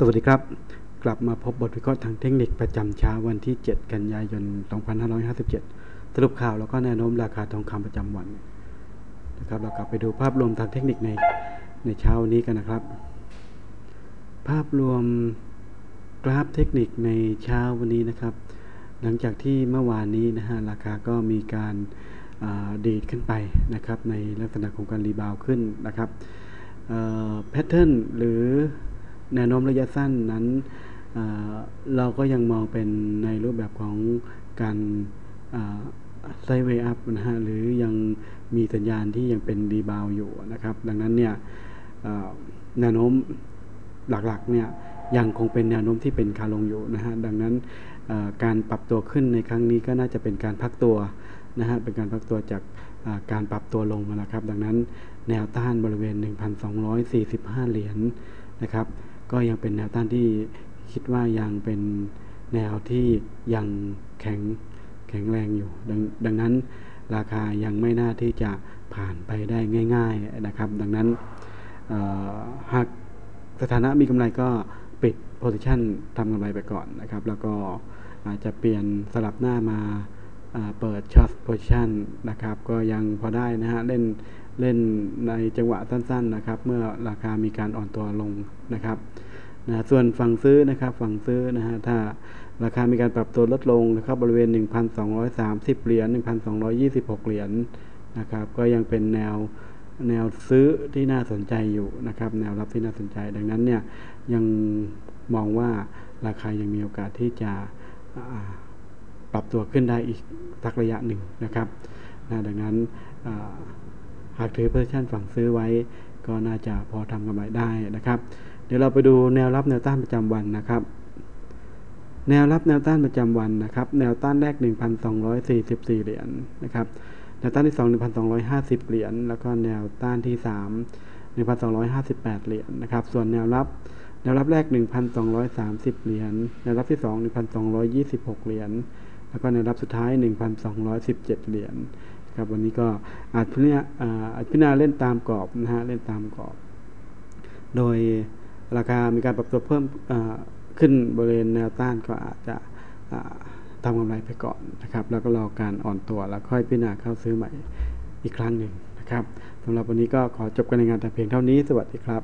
สวัสดีครับ กลับมาพบบทวิเคราะห์ทางเทคนิคประจำเช้าวันที่ 7 กันยายน 2557 สรุปข่าวแล้วก็แนวโน้มราคาทองคำประจำวันนะครับเรากลับไปดูภาพรวมทางเทคนิคในในเช้านี้กันนะครับ ภาพรวมกราฟเทคนิคในเช้าวันนี้นะครับ หลังจากที่เมื่อวานนี้นะฮะราคาก็มีการดีดขึ้นไปนะครับในลักษณะของการรีบาวขึ้นนะครับแพทเทิร์นหรือ แนวโน้มระยะสั้นนั้นเราก็ยังมองเป็นในรูปแบบของการไซเวย์อัพนะฮะหรือยังมีสัญญาณที่ยังเป็นรีบาวอยู่นะครับ ดังนั้นเนี่ยแนวโน้มหลักๆเนี่ยยังคงเป็นแนวโน้มที่เป็นขาลงอยู่นะฮะดังนั้นการปรับตัวขึ้นในครั้งนี้ก็น่าจะเป็นการพักตัวนะฮะเป็นการพักตัวจากการปรับตัวลงนะครับ ดังนั้นแนวต้านบริเวณ 1,245 เหรียญนะครับ ก็ยังเป็นแนวต้านที่คิดว่ายังเป็นแนวที่ยังแข็งแข็งแรงอยู่ดงดังนั้นราคายังไม่น่าที่จะผ่านไปได้ง่าย ๆนะครับ ดังนั้นหากสถานะมีกำไรก็ปิดโพซิชันทำกำไรไปก่อนนะครับ แล้วก็อาจจะเปลี่ยนสลับหน้ามา เปิดช็อตโพชันนะครับ ก็ยังพอได้นะฮะ เล่นเล่นในจังหวะสั้นๆนะครับ เมื่อราคามีการอ่อนตัวลงนะครับนะส่วนฝั่งซื้อนะครับฝั่งซื้อนะฮะถ้าราคามีการปรับตัวลดลงนะครับบริเวณ 1,230 เหรียญ 1,226 เหรียญนะครับ ก็ยังเป็นแนวแนวซื้อที่น่าสนใจอยู่นะครับ แนวรับที่น่าสนใจ ดังนั้นเนี่ยยังมองว่าราคายังมีโอกาสที่จะ ปรับตัวขึ้นได้อีกสักระยะหนึ่งนะครับนะดังนั้นหากถือเพอร์ชันฝั่งซื้อไว้ ก็น่าจะพอทำกำไรได้นะครับ เดี๋ยวเราไปดูแนวรับแนวต้านประจำวันนะครับ แนวรับแนวต้านประจำวันนะครับ แนวต้านแรก 1,244 เหรียญนะครับแนวต้านที่ 2 1,250 เหรียญ แล้วก็แนวต้านที่ 3 1,258 เหรียญนะครับ ส่วนแนวรับ แนวรับแรก 1,230 เหรียญ แนวรับที่ 2 1,226 เหรียญ แล้วก็แนรับสุดท้าย 1,217 เหรียญครับวันนี้ก็อาจพิจารณาอาจพิณาเล่นตามกรอบนะฮะเล่นตามกรอบ โดยราคามีการปรับตัวเพิ่มขึ้นบริเวณแนวต้านก็อาจจะทำกำไรไปก่อนนะครับ แล้วก็รอการอ่อนตัวแล้วค่อยพิจารณาเข้าซื้อใหม่อีกครั้งหนึ่งนะครับสำหรับวันนี้ก็ขอจบการรายงานแต่เพียงเท่านี้สวัสดีครับ